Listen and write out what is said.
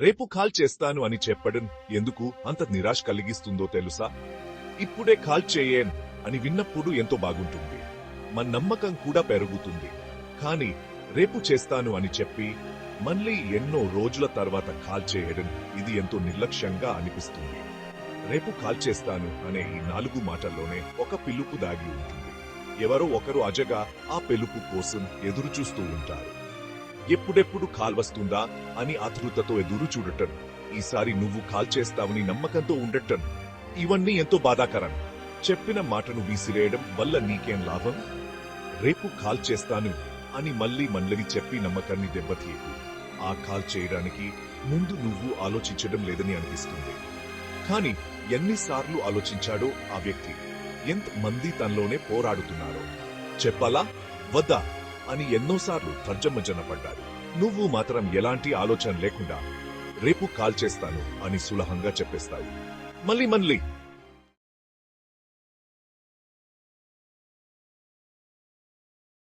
రేపు కాల్ చేస్తాను అని చెప్పడం ఎందుకు అంత నిరాశ కలిగిస్తుందో తెలుసా? ఇప్పుడే కాల్ చేయన్ అని విన్నప్పుడు ఎంతో బాగుంటుంది. మన నమ్మకం కూడా పెరుగుతుంది. కానీ రేపు చేస్తాను అని చెప్పి మళ్ళీ ఎన్నో రోజుల తర్వాత కాల్ చేయడం ఇది ఎంతో నిర్లక్ష్యంగా అనిపిస్తుంది. రేపు కాల్ చేస్తాను అనే ఈ నాలుగు మాటల్లోనే ఒక పిలుపు దాగి ఉంటుంది. ఎవరో ఒకరు అజగా ఆ పిలుపు కోసం ఎదురుచూస్తూ ఉంటారు. ఎప్పుడెప్పుడు కాల్ వస్తుందా అని ఆతృతతో ఎదురు చూడటం. ఈసారి నువ్వు కాల్ చేస్తావని నమ్మకంతో ఉండటం. ఇవన్నీ ఎంతో బాధాకరం. చెప్పిన మాటను వీసిరేయడం వల్ల నీకేం లాభం? రేపు కాల్ చేస్తాను అని మళ్ళీ మళ్ళీ చెప్పి నమ్మకాన్ని దెబ్బతీయకు. ఆ కాల్ చేయడానికి ముందు నువ్వు ఆలోచించడం లేదని అనిపిస్తుంది. కానీ ఎన్నిసార్లు ఆలోచించాడో ఆ వ్యక్తి? ఎంత మంది తనలోనే పోరాడుతున్నారో? చెప్పాలా? వద్దా? అని ఎన్నోసార్లు తర్జమ్మజన పడ్డారు. నువ్వు మాత్రం ఎలాంటి ఆలోచన లేకుండా రేపు కాల్ చేస్తాను అని సులహంగా చెప్పేస్తావు. మళ్ళీ మళ్ళీ